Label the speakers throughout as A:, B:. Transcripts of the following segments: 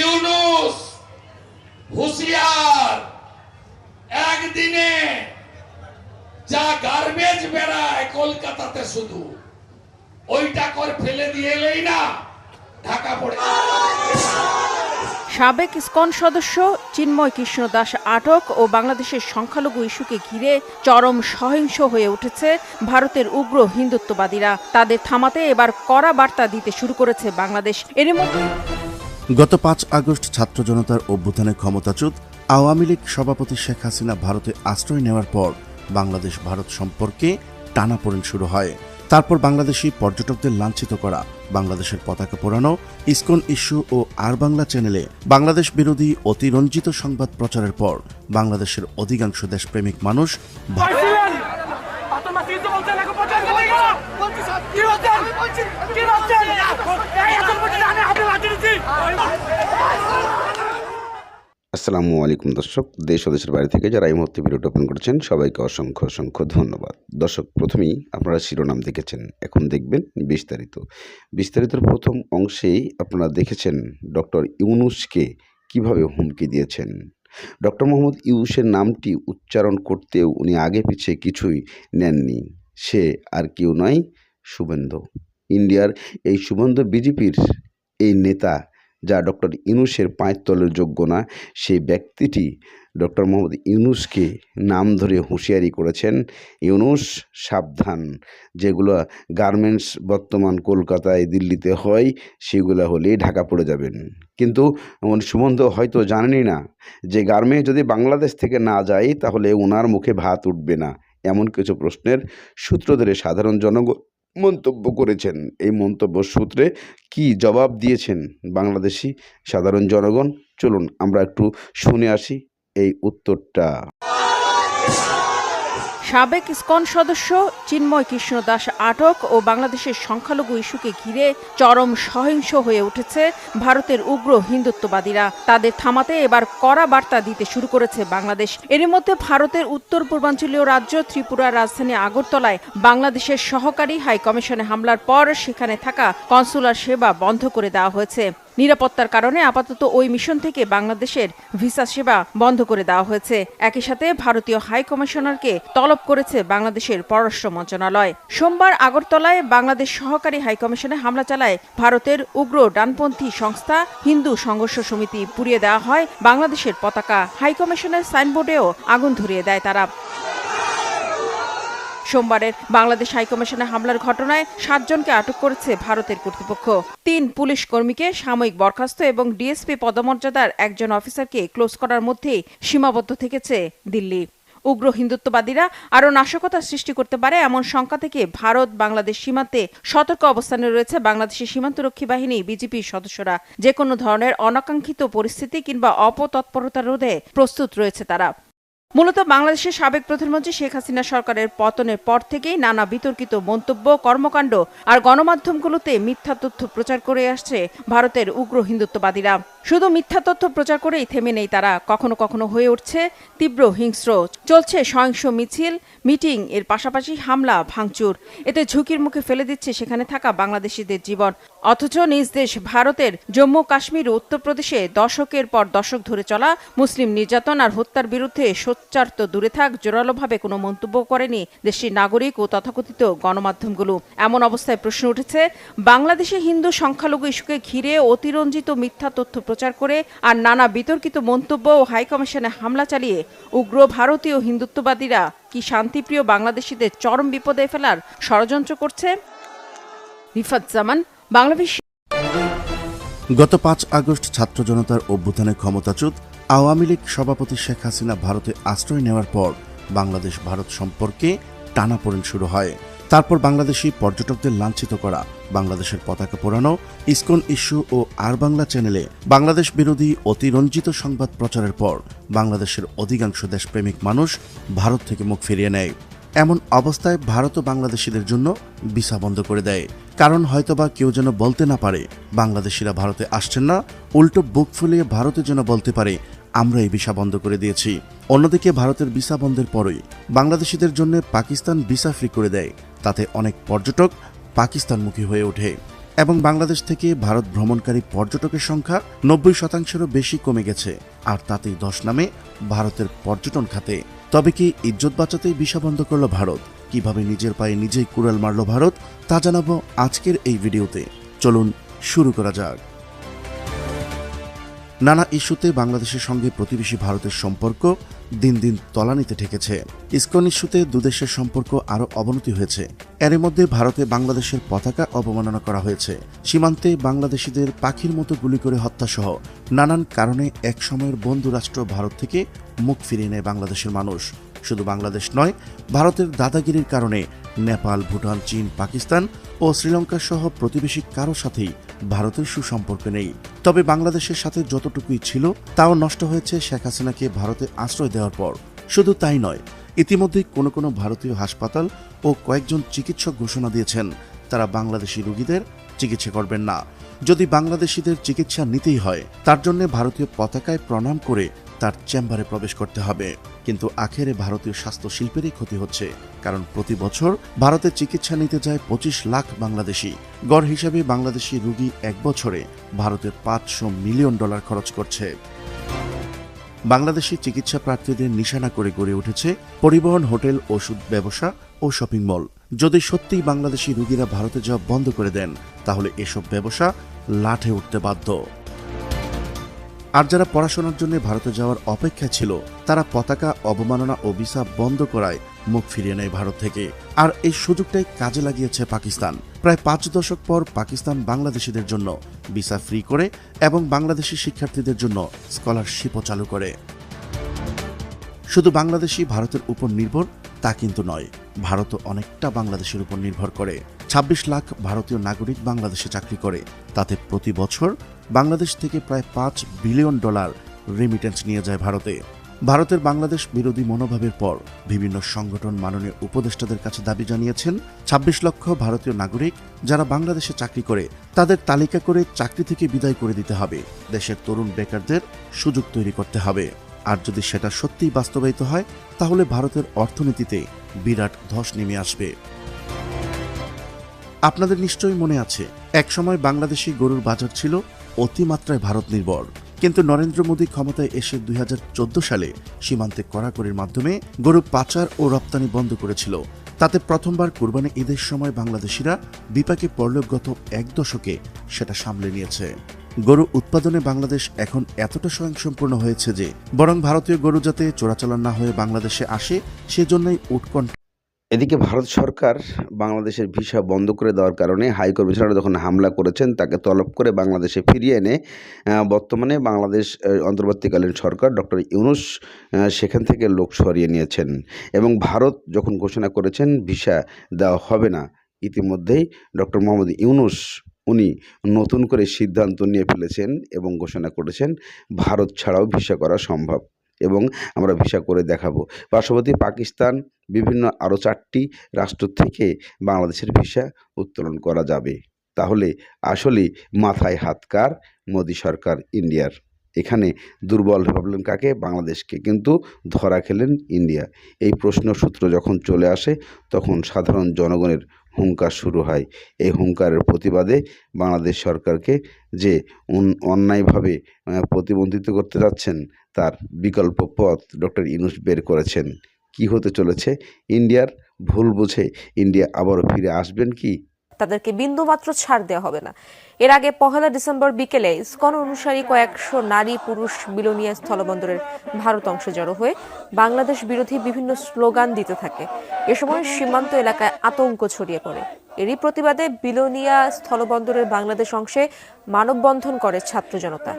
A: ইউনুস হুশিয়ার। একদিনে যা গার্বেজ বেড়ায় কলকাতাতে শুধু, ওইটা কর ফেলে দিয়ে এলেই না, ঢাকা পড়ে
B: সাবেক ইসকন সদস্য চিন্ময় কৃষ্ণ দাস আটক ও বাংলাদেশের সংখ্যালঘু ইস্যুকে ঘিরে চরম সহিংস হয়ে উঠেছে ভারতের উগ্র হিন্দুত্ববাদীরা। তাদের থামাতে এবার কড়া বার্তা দিতে শুরু করেছে বাংলাদেশ। এর মধ্যে
C: গত পাঁচ আগস্ট ছাত্র জনতার অভ্যুত্থানে ক্ষমতাচ্যুত আওয়ামী লীগ সভাপতি শেখ হাসিনা ভারতে আশ্রয় নেওয়ার পর বাংলাদেশ ভারত সম্পর্কে টানাপোড়েন শুরু হয়। তারপর বাংলাদেশি পর্যটকদের লাঞ্ছিত করা বাংলাদেশের পতাকা পোড়ানো ইসকন ইস্যু ও আর বাংলা চ্যানেলে বাংলাদেশ বিরোধী অতিরঞ্জিত সংবাদ প্রচারের পর বাংলাদেশের অধিকাংশ দেশপ্রেমিক মানুষ ভা-
D: পাইছিলেন আপনার কিন্তু বলছেন এখন পঞ্চাশ কোটি টাকা কি বলছেন কি বলছেন এই এখন পর্যন্ত আমি হাতে লাগিয়ে দিচ্ছি
E: আসসালামু আলাইকুম দর্শক, দেশ ও দেশের বাইরে থেকে যারা এই মুহূর্তে ভিডিওটা ওপেন করেছেন, সবাইকে অসংখ্য অসংখ্য ধন্যবাদ। দর্শক, প্রথমেই আপনারা শিরোনাম দেখেছেন, এখন দেখবেন বিস্তারিত। বিস্তারিতর প্রথম অংশেই আপনারা দেখেছেন ডক্টর ইউনুসকে কীভাবে হুমকি দিয়েছেন। ডক্টর মোহাম্মদ ইউসের নামটি উচ্চারণ করতেও উনি আগে পিছে কিছুই নেননি। সে আর কেউ নয়, শুভেন্দু। ইন্ডিয়ার এই শুভেন্দু বিজেপির এই নেতা যা ডক্টর ইউনুসের পায়ের তলের যোগ্য না, সেই ব্যক্তিটি ডক্টর মোহাম্মদ ইউনুসকে নাম ধরে হুঁশিয়ারি করেছেন, ইউনুস, সাবধান। যেগুলো গার্মেন্টস বর্তমান কলকাতায় দিল্লিতে হয়, সেগুলো হলেই ঢাকা পড়ে যাবেন। কিন্তু সুমন্ত হয়তো জানেনই না যে গার্মেন্ট যদি বাংলাদেশ থেকে না যায়, তাহলে ওনার মুখে ভাত উঠবে না, এমন কিছু প্রশ্নের সূত্র ধরে সাধারণ জনগণ মন্তব্য করেছেন। এই মন্তব্য সূত্রে কি জবাব দিয়েছেন বাংলাদেশি সাধারণ জনগণ? চলুন আমরা একটু শুনে আসি এই উত্তরটা।
B: সাবেক ইসকন সদস্য চিন্ময় কৃষ্ণ দাস আটক ও বাংলাদেশের সংখ্যালঘু ইস্যুকে ঘিরে চরম সহিংস হয়ে উঠেছে ভারতের উগ্র হিন্দুত্ববাদীরা। তাদের থামাতে এবার কড়া বার্তা দিতে শুরু করেছে বাংলাদেশ। এর মধ্যে ভারতের উত্তর পূর্বাঞ্চলীয় রাজ্য ত্রিপুরার রাজধানী আগরতলায় বাংলাদেশের সহকারী হাই কমিশনে হামলার পর সেখানে থাকা কনসুলার সেবা বন্ধ করে দেওয়া হয়েছে। নিরাপত্তার কারণে আপাতত ওই মিশন থেকে বাংলাদেশের ভিসা সেবা বন্ধ করে দেওয়া হয়েছে। একই সাথে ভারতীয় হাই কমিশনারকে তলব করেছে বাংলাদেশের পররাষ্ট্র মন্ত্রণালয়। সোমবার আগরতলায় বাংলাদেশ সহকারী হাই কমিশনে হামলা চালায় ভারতের উগ্র ডানপন্থী সংস্থা হিন্দু সংঘর্ষ সমিতি। পুড়িয়ে দেওয়া হয় বাংলাদেশের পতাকা। হাই কমিশনের সাইনবোর্ডেও আগুন ধরিয়ে দেয় তারা। সোমবারের বাংলাদেশ হাইকমিশনে হামলার ঘটনায় সাতজনকে আটক করেছে ভারতের কর্তৃপক্ষ। তিন পুলিশ কর্মীকে সাময়িক বরখাস্ত এবং ডিএসপি পদমর্যাদার একজন অফিসারকে ক্লোজ করার মধ্যেই সীমাবদ্ধ থেকেছে দিল্লি। উগ্র হিন্দুত্ববাদীরা আরও নাশকতা সৃষ্টি করতে পারে এমন শঙ্কা থেকে ভারত বাংলাদেশ সীমান্তে সতর্ক অবস্থানে রয়েছে বাংলাদেশের সীমান্তরক্ষী বাহিনী বিজেপির সদস্যরা। যে কোনো ধরনের অনাকাঙ্ক্ষিত পরিস্থিতি কিংবা অপতৎপরতা রোধে প্রস্তুত রয়েছে তারা। মূলত বাংলাদেশের সাবেক প্রধানমন্ত্রী শেখ হাসিনা সরকারের পতনের পর থেকেই নানা বিতর্কিত মন্তব্য, কর্মকাণ্ড আর গণমাধ্যমগুলোতে মিথ্যা তথ্য প্রচার করে আসছে ভারতের উগ্র হিন্দুত্ববাদীরা। শুধু মিথ্যা তথ্য প্রচার করেই থেমে নেই তারা, কখনো কখনো হয়ে উঠছে তীব্র হিংস্র। চলছে সহিংস মিছিল, মিটিং, এর পাশাপাশি হামলা, ভাঙচুর। এতে ঝুঁকির মুখে ফেলে দিচ্ছে সেখানে থাকা বাংলাদেশিদের জীবন। অথচ নিজ দেশ ভারতের জম্মু কাশ্মীর ও উত্তরপ্রদেশে দশকের পর দশক ধরে চলা মুসলিম নির্যাতন আর হত্যার বিরুদ্ধে সোচ্চার তো দূরে থাক, জোরালোভাবে কোনো মন্তব্য করেনি দেশটির নাগরিক ও তথাকথিত গণমাধ্যমগুলো। এমন অবস্থায় প্রশ্ন উঠেছে, বাংলাদেশে হিন্দু সংখ্যালঘু ইস্যুকে ঘিরে অতিরঞ্জিত মিথ্যা তথ্য প্রচার করে আর নানা বিতর্কিত মন্তব্য ও হাইকমিশনে হামলা চালিয়ে উগ্র ভারতীয় হিন্দুত্ববাদীরা কি শান্তিপ্রিয় বাংলাদেশিদের চরম বিপদে ফেলার ষড়যন্ত্র করছে? রিফাত জামান, বাংলাদেশ
C: গত পাঁচ আগস্ট ছাত্র জনতার অভ্যুত্থানে ক্ষমতাচ্যুত আওয়ামী লীগ সভাপতি শেখ হাসিনা ভারতে আশ্রয় নেওয়ার পর বাংলাদেশ ভারত সম্পর্কে টানাপোড়েন শুরু হয়। তারপর বাংলাদেশি পর্যটকদের লাঞ্ছিত করা, বাংলাদেশের পতাকা পোড়ানো, ইসকন ইস্যু ও আর বাংলা চ্যানেলে বাংলাদেশ বিরোধী অতিরঞ্জিত সংবাদ প্রচারের পর বাংলাদেশের অধিকাংশ দেশপ্রেমিক মানুষ ভারত থেকে মুখ ফিরিয়ে নেয়। এমন অবস্থায় ভারতও বাংলাদেশিদের জন্য ভিসা বন্ধ করে দেয়। কারণ হয়তোবা কেউ যেন বলতে না পারে, বাংলাদেশিরা ভারতে আসছেন না, উল্টো বুক ফুলিয়ে ভারতে যেন বলতে পারে আমরা এই ভিসা বন্ধ করে দিয়েছি। অন্যদিকে ভারতের ভিসা বন্ধের পরই বাংলাদেশিদের জন্য পাকিস্তান ভিসা ফ্রি করে দেয়। তাতে অনেক পর্যটক পাকিস্তানমুখী হয়ে ওঠে। এবং বাংলাদেশ থেকে ভারত ভ্রমণকারী পর্যটকের সংখ্যা নব্বই শতাংশেরও বেশি কমে গেছে। আর তাতেই দশ নামে ভারতের পর্যটন খাতে। তবে কি ইজ্জত বাঁচাতেই ভিসা বন্ধ করল ভারত? কীভাবে নিজের পায়ে নিজেই কুড়াল মারল ভারত? তা জানাব আজকের এই ভিডিওতে। চলুন শুরু করা যাক। নানা ইস্যুতে বাংলাদেশের সঙ্গে প্রতিবেশী ভারতের সম্পর্ক দিন দিন তলানিতে ঠেকেছে। ইসকন ইস্যুতে দুদেশের সম্পর্ক আরও অবনতি হয়েছে। এর মধ্যে ভারতে বাংলাদেশের পতাকা অবমাননা করা হয়েছে। সীমান্তে বাংলাদেশিদের পাখির মতো গুলি করে হত্যাসহ নানান কারণে এক সময়ের বন্ধু রাষ্ট্র ভারত থেকে মুখ ফিরিয়ে নেয় বাংলাদেশের মানুষ। শুধু বাংলাদেশ নয়, ভারতের দাদাগিরির কারণে নেপাল, ভুটান, চীন, পাকিস্তান ও শ্রীলঙ্কা সহ প্রতিবেশী কারও সাথেই ভারতের সুসম্পর্ক নেই। তবে বাংলাদেশের সাথে যতটুকুই ছিল, তাও নষ্ট হয়েছে শেখ হাসিনাকে ভারতে আশ্রয় দেওয়ার পর। শুধু তাই নয় ইতিমধ্যে কোনো কোনো ভারতীয় হাসপাতাল ও কয়েকজন চিকিৎসক ঘোষণা দিয়েছেন, তারা বাংলাদেশি রোগীদের চিকিৎসা করবেন না। যদি বাংলাদেশিদের চিকিৎসা নিতেই হয়, তার জন্য ভারতীয় পতাকায় প্রণাম করে তার চেম্বারে প্রবেশ করতে হবে। কিন্তু আখেরে ভারতীয় স্বাস্থ্য শিল্পেরই ক্ষতি হচ্ছে, কারণ প্রতি বছর ভারতে চিকিৎসা নিতে যায় পঁচিশ লাখ বাংলাদেশি। গড় হিসাবে বাংলাদেশি রোগী এক বছরে ভারতের পাঁচশো মিলিয়ন ডলার খরচ করছে। বাংলাদেশি চিকিৎসা প্রার্থীদের নিশানা করে গড়ে উঠেছে পরিবহন, হোটেল, ওষুধ ব্যবসা ও শপিং মল। যদি সত্যিই বাংলাদেশি রোগীরা ভারতে যাওয়া বন্ধ করে দেন, তাহলে এসব ব্যবসা লাঠে উঠতে বাধ্য। আর যারা পড়াশোনার জন্য ভারতে যাওয়ার অপেক্ষা ছিল, তারা পতাকা, অবমাননা ও ভিসা বন্ধ করায় মুখ ফিরিয়ে নেয় ভারত থেকে। আর এই সুযোগটাই কাজে লাগিয়েছে পাকিস্তান। প্রায় পাঁচ দশক পর পাকিস্তান বাংলাদেশিদের জন্য ভিসা ফ্রি করে এবং বাংলাদেশি শিক্ষার্থীদের জন্য স্কলারশিপও চালু করে। শুধু বাংলাদেশি ভারতের উপর নির্ভর, তা কিন্তু নয়। ভারতও অনেকটা বাংলাদেশের উপর নির্ভর করে। ২৬ লাখ ভারতীয় নাগরিক বাংলাদেশে চাকরি করে। তাতে প্রতি বছর বাংলাদেশ থেকে প্রায় পাঁচ বিলিয়ন ডলার রেমিটেন্স নিয়ে যায় ভারতে। ভারতের বাংলাদেশ বিরোধী মনোভাবের পর বিভিন্ন সংগঠন মাননীয় উপদেষ্টাদের কাছে দাবি জানিয়েছেন ২৬ লক্ষ ভারতীয় নাগরিক যারা বাংলাদেশে চাকরি করে, তাদের তালিকা করে চাকরি থেকে বিদায় করে দিতে হবে। দেশের তরুণ বেকারদের সুযোগ তৈরি করতে হবে। আর যদি সেটা সত্যিই বাস্তবায়িত হয়, তাহলে ভারতের অর্থনীতিতে বিরাট ধস নেমে আসবে। আপনাদের নিশ্চয়ই মনে আছে, একসময় বাংলাদেশি গরুর বাজার ছিল অতিমাত্রায় ভারত নির্ভর। কিন্তু নরেন্দ্র মোদী ক্ষমতায় এসে দুই হাজার চোদ্দ সালে সীমান্তে কড়াকড়ির মাধ্যমে গরু পাচার ও রপ্তানি বন্ধ করেছিল। তাতে প্রথমবার কোরবানি ঈদের সময় বাংলাদেশিরা বিপাকে পড়লেও গত এক দশকে সেটা সামলে নিয়েছে। গরু উৎপাদনে বাংলাদেশ এখন এতটা স্বয়ংসম্পূর্ণ হয়েছে যে, বরং ভারতীয় গরু যাতে চোরাচালান না হয়ে বাংলাদেশে আসে, সেজন্যই উৎকণ্ঠা
E: এদিকে ভারত সরকার বাংলাদেশের ভিসা বন্ধ করে দেওয়ার কারণে হাই কমিশনার যখন হামলা করেছেন, তাকে তলব করে বাংলাদেশে ফিরিয়ে এনে বর্তমানে বাংলাদেশ অন্তর্বর্তীকালীন সরকার ডক্টর ইউনুস সেখান থেকে লোক সরিয়ে নিয়েছেন। এবং ভারত যখন ঘোষণা করেছেন, ভিসা দেওয়া হবে না, ইতিমধ্যেই ডক্টর মোহাম্মদ ইউনুস উনি নতুন করে সিদ্ধান্ত নিয়ে ফেলেছেন এবং ঘোষণা করেছেন, ভারত ছাড়াও ভিসা করা সম্ভব এবং আমরা ভিসা করে দেখাবো। পার্শ্ববর্তী পাকিস্তান বিভিন্ন আরও চারটি রাষ্ট্র থেকে বাংলাদেশের ভিসা উত্তোলন করা যাবে। তাহলে আসলে মাথায় হাতকার মোদী সরকার, ইন্ডিয়ার। এখানে দুর্বল ভাবলেন কাকে? বাংলাদেশকে। কিন্তু ধরা খেলেন ইন্ডিয়া। এই প্রশ্ন সূত্র যখন চলে আসে, তখন সাধারণ জনগণের হুঙ্কার শুরু হয়। এই হুঙ্কারের প্রতিবাদে বাংলাদেশ সরকারকে যে অন্যায়ভাবে প্রতিবন্ধিত করতে যাচ্ছেন, তার বিকল্প পথ ডক্টর ইনুস বের করেছেন। কি হতে চলেছে? ইন্ডিয়ার ভুল বুঝে ইন্ডিয়া আবারও ফিরে আসবেন কি?
F: তাদেরকে বিন্দুমাত্র ছাড় দেওয়া হবে না। এর আগে পহেলা ডিসেম্বর বিকেলে ইসকন অনুসারী কয়েকশো নারী পুরুষ বিলোনিয়া স্থলবন্দরের ভারত অংশে জড়ো হয়ে বাংলাদেশ বিরোধী বিভিন্ন স্লোগান দিতে থাকে। এ সময় সীমান্ত এলাকায় আতঙ্ক ছড়িয়ে পড়ে। এরই প্রতিবাদে বিলোনিয়া স্থলবন্দরের বাংলাদেশ অংশে মানববন্ধন করে ছাত্র জনতা।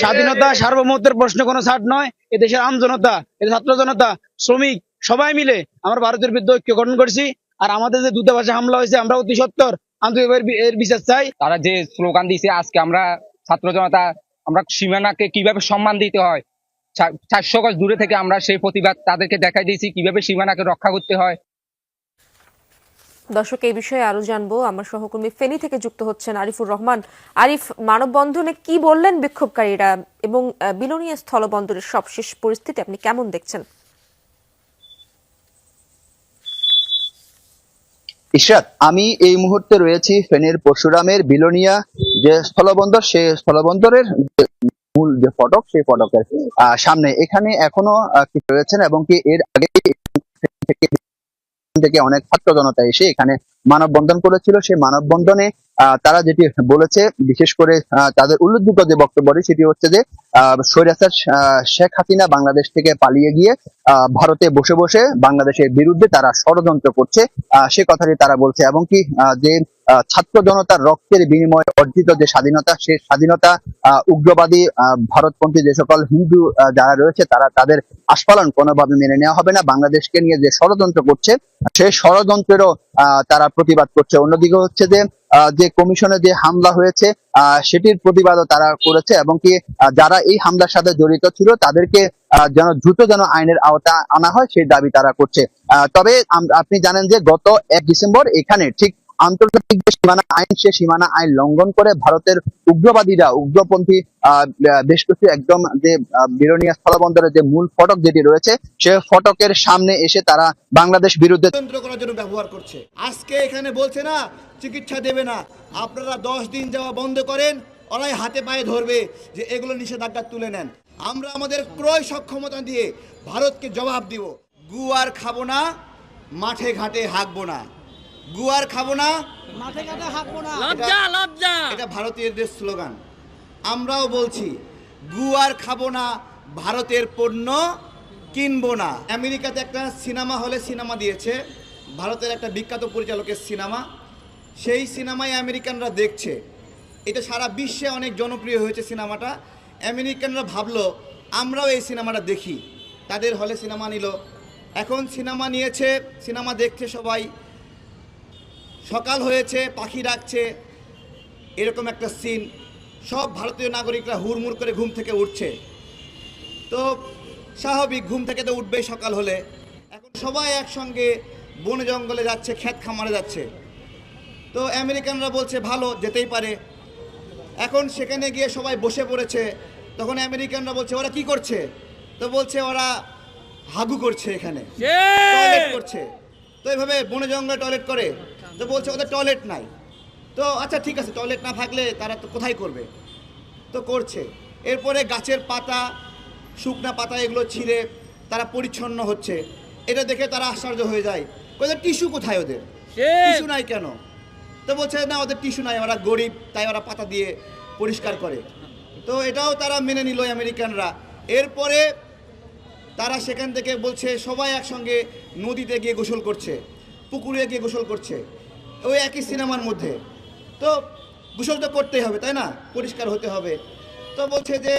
G: স্বাধীনতা সার্বভৌমত্বের প্রশ্নে কোনো ছাড় নয়। এ দেশের আম জনতা, এ ছাত্র জনতা, শ্রমিক, সবাই মিলে আমরা ভারতের বিরুদ্ধে ঐক্য গঠন করছি। আর আমাদের যে দূতাবাসে হামলা হয়েছে, আমরা অতি সত্তর আন্তরিক এর বিচার চাই।
H: তারা যে স্লোগান দিয়েছে, আজকে আমরা ছাত্র জনতা, আমরা সীমানাকে কীভাবে সম্মান দিতে হয় চারশো গজ দূরে থেকে আমরা সেই প্রতিবাদ তাদেরকে দেখাই দিয়েছি, কীভাবে সীমানাকে রক্ষা করতে হয়।
F: দর্শক, এই বিষয়ে আরও জানব। আমার সহকর্মী ফেনী থেকে যুক্ত হচ্ছেন আরিফুর রহমান। আরিফ, মানববন্ধনে কি বললেন বিক্ষোভকারীরা এবং বিলোনিয়া স্থলবন্দরের সবশেষ পরিস্থিতি আপনি কেমন দেখছেন?
I: ইশরাত, আমি এই মুহূর্তে রয়েছি ফেনীর পরশুরামের বিলোনিয়া যে স্থলবন্দর সে স্থলবন্দরের মূল যে ফটক সেই ফটকের সামনে। এখানে এখনও রয়েছেন এবং কি এর আগে থেকে থেকে অনেক ছাত্র জনতা এসে এখানে মানববন্ধন করেছিল। সেই মানববন্ধনে তারা যেটি বলেছে, বিশেষ করে তাদের উল্লেখযোগ্য যে বক্তব্যটি, সেটি হচ্ছে যে স্বৈরাচার শেখ হাসিনা বাংলাদেশ থেকে পালিয়ে গিয়ে ভারতে বসে বসে বাংলাদেশের বিরুদ্ধে তারা ষড়যন্ত্র করছে। সে কথাটি তারা বলছে। এবং কি যে ছাত্র জনতার রক্তের বিনিময়ে অর্জিত যে স্বাধীনতা, সে স্বাধীনতা উগ্রবাদী ভারতপন্থী যে সকল হিন্দু যারা রয়েছে, তারা তাদের আস্ফালন কোনোভাবে মেনে নেওয়া হবে না। বাংলাদেশকে নিয়ে যে ষড়যন্ত্র করছে সেই ষড়যন্ত্রেরও তারা প্রতিবাদ করছে। অন্যদিকে হচ্ছে যে যে কমিশনে যে হামলা হয়েছে সেটির প্রতিবাদও তারা করেছে এবং কি যারা এই হামলার সাথে জড়িত ছিল, তাদেরকে যেন দ্রুত যেন আইনের আওতা আনা হয়, সেই দাবি তারা করছে। তবে আপনি জানেন যে গত এক ডিসেম্বর এখানে ঠিক আন্তর্জাতিক যে সীমানা আইন, সে সীমানা আইন লঙ্ঘন করে ভারতের উগ্রবাদীরা, উগ্রপন্থী বেশ কিছু একদম যে বিরোনিয়া স্থলবন্দরের যে মূল ফটক যেটি রয়েছে, সে ফটকের সামনে এসে তারা বাংলাদেশ বিরুদ্ধে
J: করার জন্য ব্যবহার করছে। আজকে এখানে বলছে না, চিকিৎসা দেবে না। আপনারা দশ দিন যাওয়া বন্ধ করেন, ওরাই হাতে পায়ে ধরবে যে এগুলো নিষেধাজ্ঞা তুলে নেন। আমরা আমাদের ক্রয় সক্ষমতা দিয়ে ভারতকে জবাব দিব। গুয়ার খাব না, মাঠে ঘাটে হাঁকবো না। গুয়ার খাব না। মাঠে ঘাটে হাঁকবো না। লজ্জা লজ্জা। এটা ভারতীয়দের স্লোগান। আমরাও বলছি গুয়ার খাব না ভারতের পণ্য কিনবো না। আমেরিকাতে একটা সিনেমা হলে সিনেমা দিয়েছে। ভারতের একটা বিখ্যাত পরিচালকের সিনেমা। সেই সিনেমায় আমেরিকানরা দেখছে। এটা সারা বিশ্বে অনেক জনপ্রিয় হয়েছে সিনেমাটা। আমেরিকানরা ভাবলো আমরাও এই সিনেমাটা দেখি। তাদের হলে সিনেমা নিল। এখন সিনেমা নিয়েছে সিনেমা দেখছে সবাই। সকাল হয়েছে পাখি ডাকছে এরকম একটা সিন সব ভারতীয় নাগরিকরা হুড়মুড় করে ঘুম থেকে উঠছে। তো স্বাভাবিক ঘুম থেকে তো উঠবেই সকাল হলে। এখন সবাই একসঙ্গে বনে জঙ্গলে যাচ্ছে ক্ষেত খামারে যাচ্ছে। তো আমেরিকানরা বলছে ভালো যেতেই পারে। এখন সেখানে গিয়ে সবাই বসে পড়েছে। তখন আমেরিকানরা বলছে ওরা কি করছে? তো বলছে ওরা হাগু করছে এখানে। টয়লেট করছে। তো এইভাবে বনে জঙ্গলে টয়লেট করে। তো বলছে ওদের টয়লেট নাই। তো আচ্ছা ঠিক আছে টয়লেট না থাকলে তারা তো কোথায় করবে? তো করছে। এরপরে গাছের পাতা শুকনা পাতা এগুলো ছিঁড়ে তারা পরিচ্ছন্ন হচ্ছে। এটা দেখে তারা আশ্চর্য হয়ে যায়। ওদের টিস্যু কোথায় ওদের? টিস্যু নাই কেন? তো বলছে না ওদের টিস্যু নাই ওরা গরিব তাই ওরা পাতা দিয়ে পরিষ্কার করে। তো এটাও তারা মেনে নিল আমেরিকানরা। এরপরে তারা সেখান থেকে বলছে সবাই একসঙ্গে নদীতে গিয়ে গোসল করছে পুকুরে গিয়ে গোসল করছে। ওই একই সিনেমার মধ্যে। তো গোসল তো করতেই হবে, তাই না? পরিষ্কার হতে হবে। তো বলছে যে,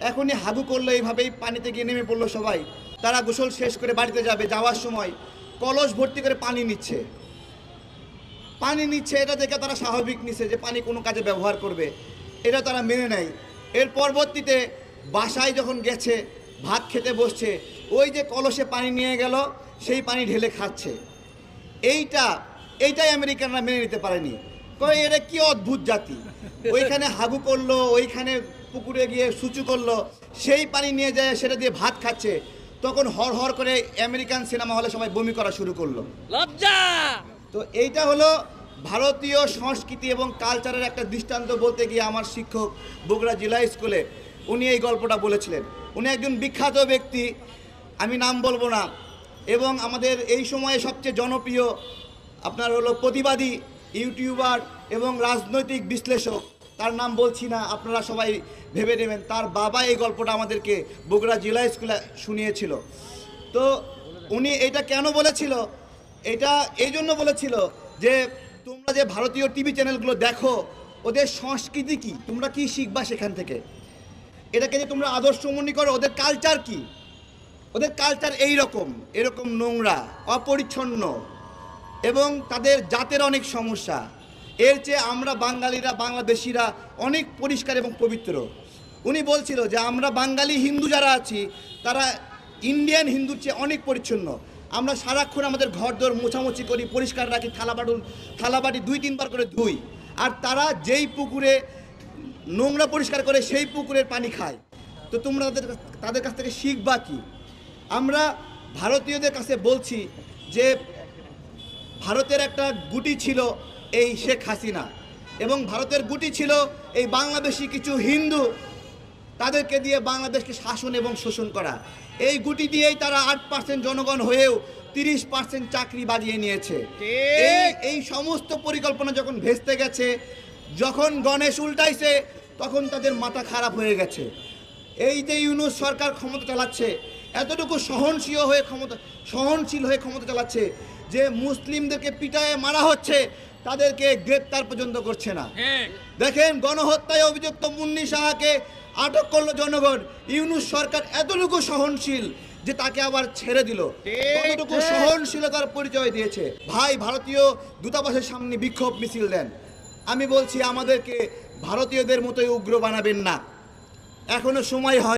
J: এখনই হাগু করল, এইভাবেই পানিতে গিয়ে নেমে পড়ল সবাই। তারা গোসল শেষ করে বাড়িতে যাবে, যাওয়ার সময় কলস ভর্তি করে পানি নিচ্ছে। পানি নিচ্ছে, এটা দেখে তারা স্বাভাবিক নিচ্ছে যে পানি কোনো কাজে ব্যবহার করবে। এটা তারা মেনে নেয়। এর পরবর্তীতে বাসায় যখন গেছে, ভাত খেতে বসছে, ওই যে কলসে পানি নিয়ে গেল, সেই পানি ঢেলে খাচ্ছে। এইটা এইটাই আমেরিকানরা মেনে নিতে পারেনি। কই এটা কি অদ্ভুত জাতি? ওইখানে হাগু করল ওইখানে পুকুরে গিয়ে সুচু করল সেই পানি নিয়ে যায় সেটা দিয়ে ভাত খাচ্ছে। তখন হর হর করে আমেরিকান সিনেমা হলে সবাই বমি করা শুরু করল। লজ্জা! তো এইটা হলো ভারতীয় সংস্কৃতি এবং কালচারের একটা দৃষ্টান্ত বলতে গিয়ে আমার শিক্ষক বগুড়া জেলা স্কুলে উনি এই গল্পটা বলেছিলেন। উনি একজন বিখ্যাত ব্যক্তি আমি নাম বলব না এবং আমাদের এই সময়ে সবচেয়ে জনপ্রিয় আপনার হলো প্রতিবাদী ইউটিউবার এবং রাজনৈতিক বিশ্লেষক। তার নাম বলছি না, আপনারা সবাই ভেবে নেবেন। তার বাবা এই গল্পটা আমাদেরকে বগুড়া জেলা স্কুলে শুনিয়েছিল। তো উনি এটা কেন বলেছিল? এটা এই জন্য বলেছিল যে, তোমরা যে ভারতীয় টিভি চ্যানেলগুলো দেখো, ওদের সংস্কৃতি কি? তোমরা কি শিখবা সেখান থেকে? এটাকে যে তোমরা আদর্শ মনে করো, ওদের কালচার কি? ওদের কালচার এই রকম এরকম নোংরা, অপরিচ্ছন্ন। এবং তাদের জাতের অনেক সমস্যা। এর চেয়ে আমরা বাঙালিরা, বাংলাদেশিরা অনেক পরিষ্কার এবং পবিত্র। উনি বলছিল যে, আমরা বাঙালি হিন্দু যারা আছি, তারা ইন্ডিয়ান হিন্দুর চেয়ে অনেক পরিচ্ছন্ন। আমরা সারাক্ষণ আমাদের ঘর মোছামুছি করি, পরিষ্কার রাখি, থালা বাটুন, থালা দুই, তিনবার করে ধুই। আর তারা যেই পুকুরে নোংরা পরিষ্কার করে, সেই পুকুরের পানি খায়। তো তোমরা তাদের তাদের কাছ থেকে শিখবা কি? আমরা ভারতীয়দের কাছে বলছি যে ভারতের একটা গুটি ছিল এই শেখ হাসিনা। এবং ভারতের গুটি ছিল এই বাংলাদেশি কিছু হিন্দু তাদেরকে দিয়ে বাংলাদেশকে শাসন এবং শোষণ করা। এই গুটি দিয়েই তারা আট পার্সেন্ট জনগণ হয়েও তিরিশ পার্সেন্ট চাকরি বাজিয়ে নিয়েছে। এই এই সমস্ত পরিকল্পনা যখন ভেস্তে গেছে যখন গণেশ উল্টাইছে তখন তাদের মাথা খারাপ হয়ে গেছে। এই যে ইউনুস সরকার ক্ষমতা চালাচ্ছে এতটুকু সহনশীল হয়ে ক্ষমতা সহনশীল হয়ে ক্ষমতা চালাচ্ছে যে মুসলিমদেরকে পিটায়ে মারা হচ্ছে তাদেরকে গ্রেপ্তার পর্যন্ত করছে না। দেখেন গণহত্যায় অভিযুক্ত মুন্নি সাহাকে আটক করল জনগণ। ইউনুস সরকার এতটুকু সহনশীল যে তাকে আবার ছেড়ে দিল। কতটুকু সহনশীলতার পরিচয় দিয়েছে। ভাই ভারতীয় দূতাবাসের সামনে বিক্ষোভ মিছিল দেন। আমি বলছি আমাদেরকে ভারতীয়দের মতোই উগ্র বানাবেন না। এখনও সময় হয়